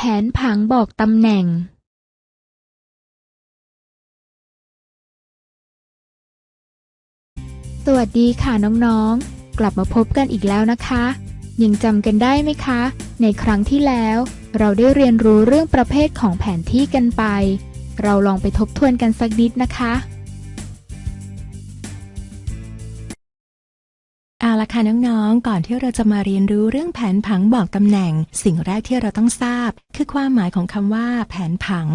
แผนผังบอกตำแหน่งสวัสดีค่ะน้องๆ กลับมาพบกันอีกแล้วนะคะ ยังจำกันได้ไหมคะ ในครั้งที่แล้ว เราได้เรียนรู้เรื่องประเภทของแผนที่กันไป เราลองไปทบทวนกันสักนิดนะคะ ค่ะน้องๆ ก่อนที่เราจะมาเรียนรู้เรื่องแผนผังบอกตำแหน่ง สิ่งแรกที่เราต้องทราบ คือความหมายของคำว่า แผนผัง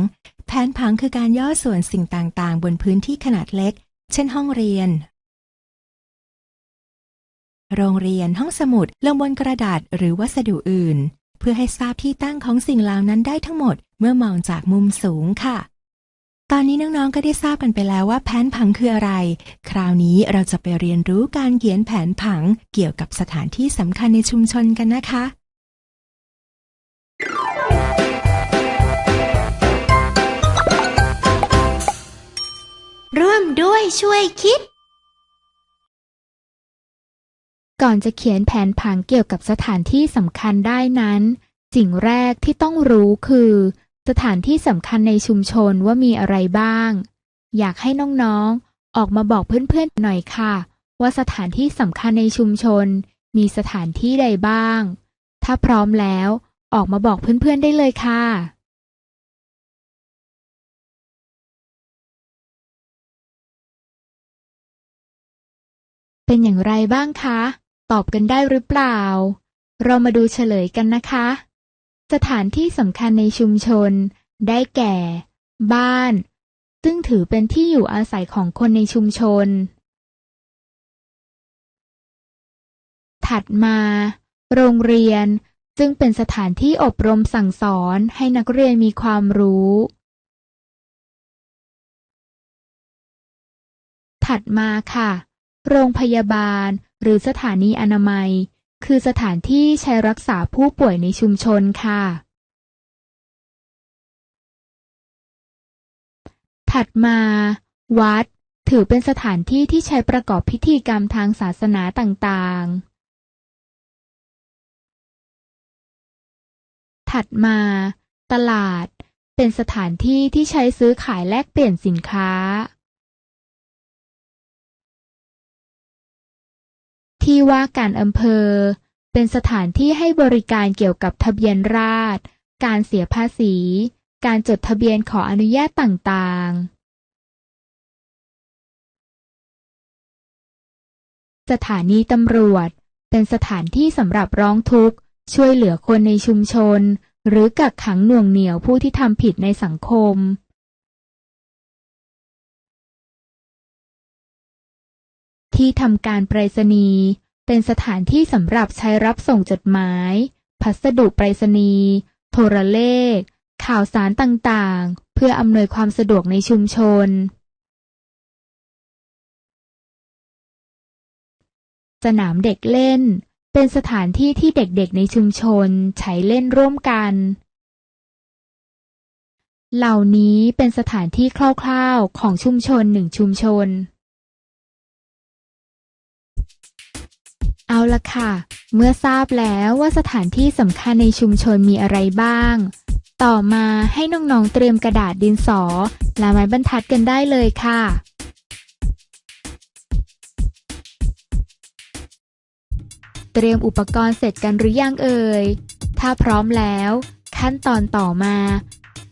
แผนผังคือการย่อส่วนสิ่งต่างๆ บนพื้นที่ขนาดเล็ก เช่นห้องเรียน โรงเรียนห้องสมุดลงบนกระดาษหรือวัสดุอื่น เพื่อให้ทราบที่ตั้งของสิ่งเหล่านั้นได้ทั้งหมด เมื่อมองจากมุมสูงค่ะ ตอนนี้น้องๆ ก็ได้ทราบกันไปแล้วว่าแผนผังคืออะไร คราวนี้เราจะไปเรียนรู้การเขียนแผนผังเกี่ยวกับสถานที่สำคัญในชุมชนกันนะคะ ร่วมด้วยช่วยคิด ก่อนจะเขียนแผนผังเกี่ยวกับสถานที่สำคัญได้นั้น สิ่งแรกที่ต้องรู้คือ สถานที่สำคัญในชุมชนว่ามีอะไรบ้าง อยากให้น้องๆ ออกมาบอกเพื่อนๆ หน่อยค่ะ ว่าสถานที่สำคัญในชุมชน มีสถานที่ใดบ้าง ถ้าพร้อมแล้วออกมาบอกเพื่อนๆ ได้เลยค่ะ เป็นอย่างไรบ้างคะ ตอบกันได้หรือเปล่า เรามาดูเฉลยกันนะคะ สถานที่สำคัญในชุมชน ได้แก่ บ้าน ซึ่งถือเป็นที่อยู่อาศัยของคนในชุมชน ถัดมา โรงเรียน ซึ่งเป็นสถานที่อบรมสั่งสอนให้นักเรียนมีความรู้ ถัดมาค่ะ โรงพยาบาลหรือสถานีอนามัย คือสถานที่ใช้รักษาผู้ป่วยในชุมชนค่ะ ถัดมา วัด ถือเป็นสถานที่ที่ใช้ประกอบพิธีกรรมทางศาสนาต่างๆ ถัดมา ตลาด เป็นสถานที่ที่ใช้ซื้อขายแลกเปลี่ยนสินค้า ที่ว่าการอำเภอ เป็นสถานที่ให้บริการเกี่ยวกับทะเบียนราษฎรการเสียภาษี การจดทะเบียนขออนุญาตต่างๆ สถานีตำรวจ เป็นสถานที่สำหรับร้องทุกข์ ช่วยเหลือคนในชุมชน หรือกักขังหน่วงเหนี่ยวผู้ที่ทำผิดในสังคม ที่ทำการไปรษณีย์เป็นสถานที่สำหรับใช้รับส่งจดหมาย พัสดุไปรษณีย์โทรเลข ข่าวสารต่างๆ เพื่ออำนวยความสะดวกในชุมชน สนามเด็กเล่น เป็นสถานที่ที่เด็กๆในชุมชนใช้เล่นร่วมกัน เหล่านี้เป็นสถานที่คร่าวๆของชุมชนหนึ่งชุมชน ละค่ะ เมื่อทราบแล้วว่าสถานที่สำคัญในชุมชนมีอะไรบ้าง ต่อมาให้น้องๆเตรียมกระดาษดินสอ และไม้บรรทัดกันได้เลยค่ะเตรียมอุปกรณ์เสร็จกันหรือยังเอ่ย ถ้าพร้อมแล้ว ขั้นตอนต่อมา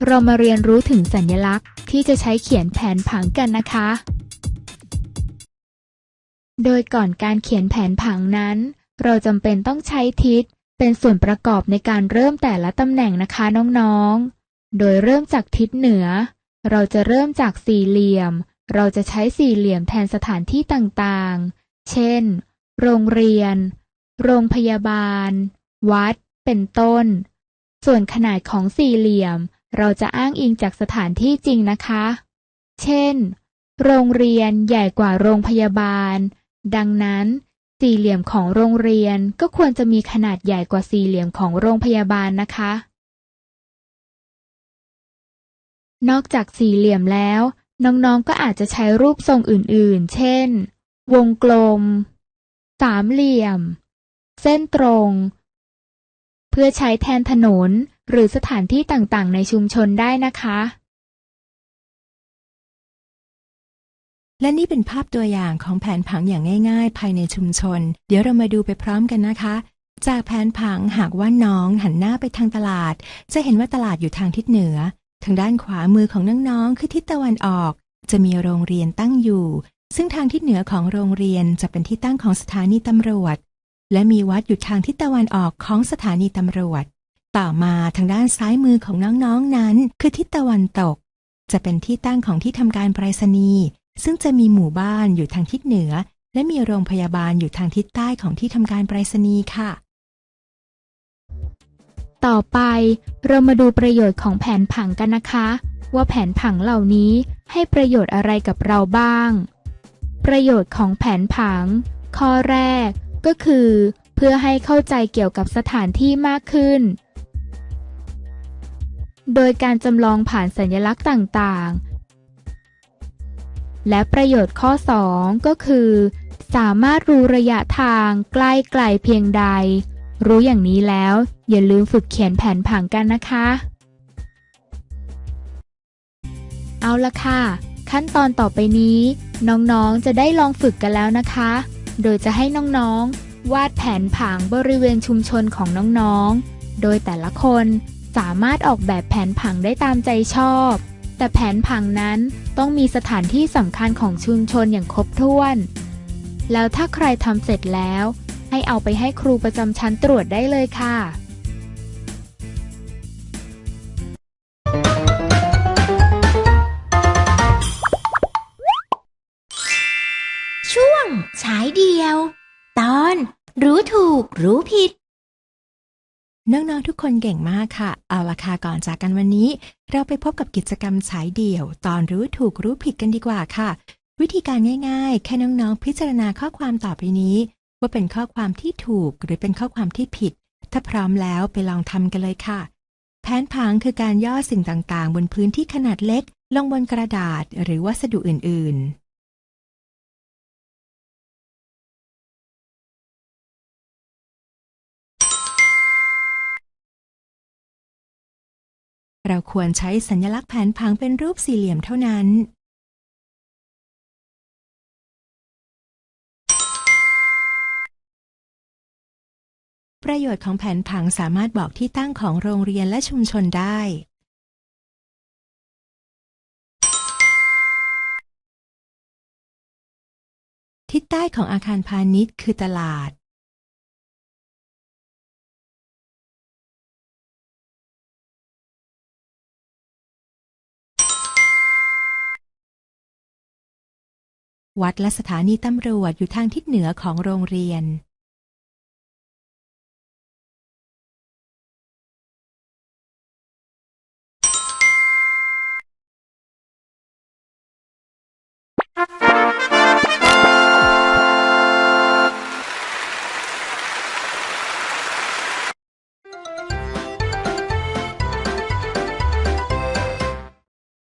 เรามาเรียนรู้ถึงสัญลักษณ์ที่จะใช้เขียนแผนผังกันนะคะ โดยก่อนการเขียนแผนผังนั้น เราจำเป็นต้องใช้ทิศ เป็นส่วนประกอบในการเริ่มแต่ละตำแหน่งนะคะน้องๆ โดยเริ่มจากทิศเหนือ เราจะเริ่มจากสี่เหลี่ยม เราจะใช้สี่เหลี่ยมแทนสถานที่ต่างๆ เช่น โรงเรียน โรงพยาบาล วัด เป็นต้น ส่วนขนาดของสี่เหลี่ยม เราจะอ้างอิงจากสถานที่จริงนะคะ เช่น โรงเรียนใหญ่กว่าโรงพยาบาล ดังนั้น สี่เหลี่ยมของโรงเรียนก็ควรจะมีขนาดใหญ่กว่าสี่เหลี่ยมของโรงพยาบาลนะคะ นอกจากสี่เหลี่ยมแล้ว น้องๆก็อาจจะใช้รูปทรงอื่นๆ เช่น วงกลม สามเหลี่ยม เส้นตรง เพื่อใช้แทนถนนหรือสถานที่ต่างๆ ในชุมชนได้นะคะ และนี่เป็นภาพตัวอย่างของแผนผังอย่างง่าย ๆ ภายในชุมชน เดี๋ยวเรามาดูไปพร้อมกันนะคะ จากแผนผังหากว่าน้องหันหน้าไปทางตลาด จะเห็นว่าตลาดอยู่ทางทิศเหนือ ทางด้านขวามือของน้องๆคือทิศตะวันออก จะมีโรงเรียนตั้งอยู่ ซึ่งทางทิศเหนือของโรงเรียนจะเป็นที่ตั้งของสถานีตำรวจ และมีวัดอยู่ทางทิศตะวันออกของสถานีตำรวจ ต่อมาทางด้านซ้ายมือของน้องๆนั้น คือทิศตะวันตก จะเป็นที่ตั้งของที่ทำการไปรษณีย์ ซึ่งจะมีหมู่บ้านอยู่ทางทิศเหนือ และมีโรงพยาบาลอยู่ทางทิศใต้ของที่ทำการไปรษณีย์ค่ะ ต่อไปเรามาดูประโยชน์ของแผนผังกันนะคะ ว่าแผนผังเหล่านี้ให้ประโยชน์อะไรกับเราบ้าง ประโยชน์ของแผนผัง ข้อแรกก็คือ เพื่อให้เข้าใจเกี่ยวกับสถานที่มากขึ้น โดยการจำลองผ่านสัญลักษณ์ต่างๆ และประโยชน์ข้อ 2 ก็คือ สามารถรู้ระยะทางใกล้ไกลเพียงใด รู้อย่างนี้แล้ว อย่าลืมฝึกเขียนแผนผังกันนะคะ เอาละค่ะ ขั้นตอนต่อไปนี้ น้องๆจะได้ลองฝึกกันแล้วนะคะ โดยจะให้น้องๆ วาดแผนผังบริเวณชุมชนของน้องๆ โดยแต่ละคนสามารถออกแบบแผนผังได้ตามใจชอบ แต่แผนผังนั้นต้องมีสถานที่สำคัญของชุมชนอย่างครบถ้วน แล้วถ้าใครทำเสร็จแล้ว ให้เอาไปให้ครูประจำชั้นตรวจได้เลยค่ะช่วงฉายเดียว ตอนรู้ถูกรู้ผิด น้องๆทุกคนเก่งมากค่ะ เอาละค่ะก่อนจากกันวันนี้ เราไปพบกับกิจกรรมฉายเดี่ยว ตอนรู้ถูกรู้ผิดกันดีกว่าค่ะ วิธีการง่ายๆ แค่น้องๆ พิจารณาข้อความต่อไปนี้ ว่าเป็นข้อความที่ถูกหรือเป็นข้อความที่ผิด ถ้าพร้อมแล้วไปลองทำกันเลยค่ะ แผนผังคือการย่อสิ่งต่างๆ บนพื้นที่ขนาดเล็ก ลงบนกระดาษหรือวัสดุอื่นๆ เราควรใช้สัญลักษณ์แผนผังเป็นรูปสี่เหลี่ยมเท่านั้น ประโยชน์ของแผนผังสามารถบอกที่ตั้งของโรงเรียนและชุมชนได้ ทิศใต้ของอาคารพาณิชย์คือตลาด วัดและสถานีตำรวจอยู่ทางทิศเหนือของโรงเรียน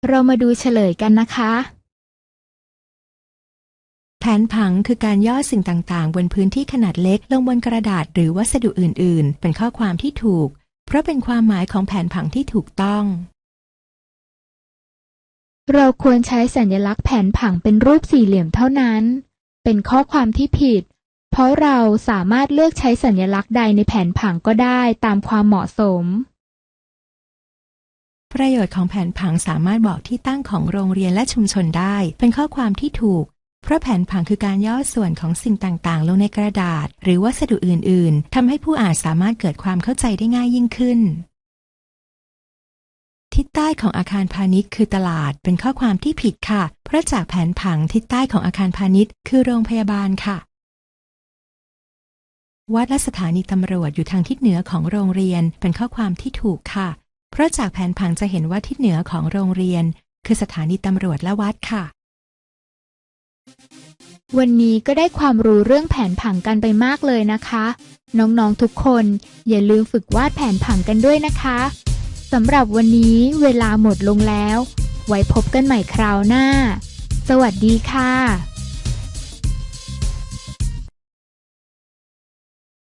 เรามาดูเฉลยกันนะคะ แผนผังคือการย่อสิ่งต่างๆ บนพื้นที่ขนาดเล็กลงบนกระดาษหรือวัสดุอื่น ๆ เป็นข้อความที่ถูก เพราะเป็นความหมายของแผนผังที่ถูกต้อง เราควรใช้สัญลักษณ์แผนผังเป็นรูปสี่เหลี่ยมเท่านั้น เป็นข้อความที่ผิด เพราะเราสามารถเลือกใช้สัญลักษณ์ใดในแผนผังก็ได้ตามความเหมาะสม ประโยชน์ของแผนผังสามารถบอกที่ตั้งของโรงเรียนและชุมชนได้ เป็นข้อความที่ถูก เพราะแผนผังคือการย่อส่วนของสิ่งต่างๆ ลงในกระดาษ หรือวัสดุอื่น ๆทำให้ผู้อ่านสามารถเกิดความเข้าใจได้ง่ายยิ่งขึ้น ทิศใต้ของอาคารพาณิชย์คือตลาดเป็นข้อความที่ผิดค่ะ เพราะจากแผนผังทิศใต้ของอาคารพาณิชย์คือโรงพยาบาลค่ะวัดและสถานีตำรวจอยู่ทางทิศเหนือของโรงเรียนเป็นข้อความที่ถูกค่ะ เพราะจากแผนผังจะเห็นว่าทิศเหนือของโรงเรียน คือสถานีตำรวจและวัดค่ะ วันนี้ก็ได้ความรู้เรื่องแผนผังกันไปมากเลยนะคะ น้องๆทุกคนอย่าลืมฝึกวาดแผนผังกันด้วยนะคะสำหรับวันนี้เวลาหมดลงแล้ว ไว้พบกันใหม่คราวหน้า สวัสดีค่ะ